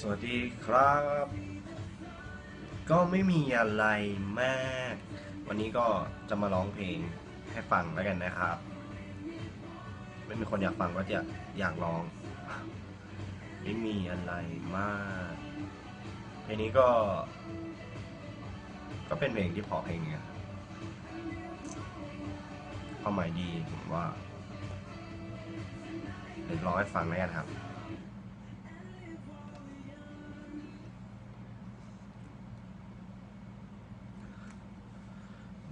สวัสดีครับ ก็ไม่มีอะไรมาก วันนี้ก็จะมาร้องเพลงให้ฟังแล้วกันนะครับ ไม่มีคนอยากฟังก็จะอยากร้อง ไม่มีอะไรมากเพลงนี้ก็ ก็เป็นเพลงที่พอเพลงไงความหมายดีผมว่าเดี๋ยวร้องให้ฟังแล้วกันครับ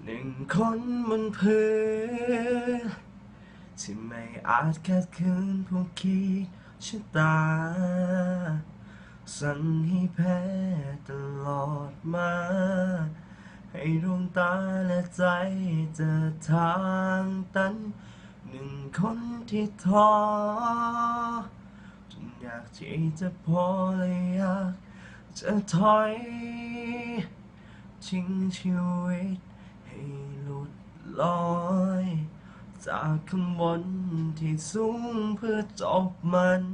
หนึ่งคนบนพื้นที่ไม่อาจขัดขืนพวกขีดชะตา สั่งให้แพ้ตลอดมา ให้ดวงตาและใจเจอทางตัน หนึ่งคนที่ท้อจนอยากที่จะพอและอยากจะถอยทิ้งชีวิต ห้หลุดลอย จากข้างบนที่สูงเพื่อจบมัน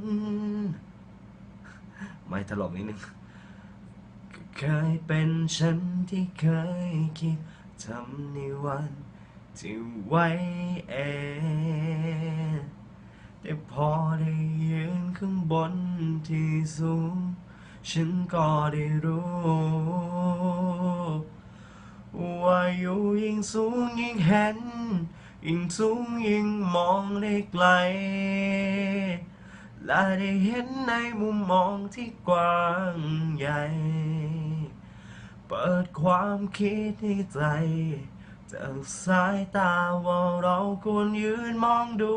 ไม่ตลกนิดนึง เคยเป็นฉันที่เคยคิดทำในวันที่ไว้เองแต่พอได้ยืนข้างบนที่สูง ฉันก็ได้รู้ อยู่ยิ่งสูงยิ่งเห็น ยิ่งสูงยิ่งมองได้ไกล และได้เห็นในมุมมองที่กว้างใหญ่ เปิดความคิดให้ใจจากสายตาว่าเราควรยืนมองดู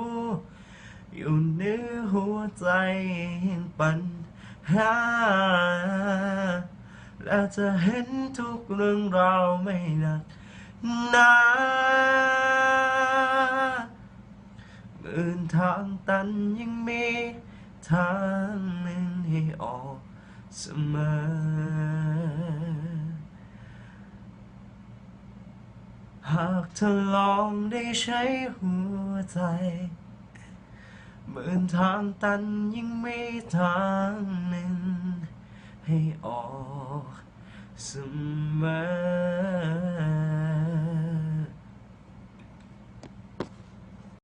อยู่เนื้อหัวใจปัญหาและจะเห็นทุกเรื่องราวไม่นัก นาหมื่นทางตันยังมีทางหนึ่งให้ออกเสมอ หากเธอลองได้ใช้หัวใจหมื่นทางตันยังมีทางหนึ่งให้ออกเสมอ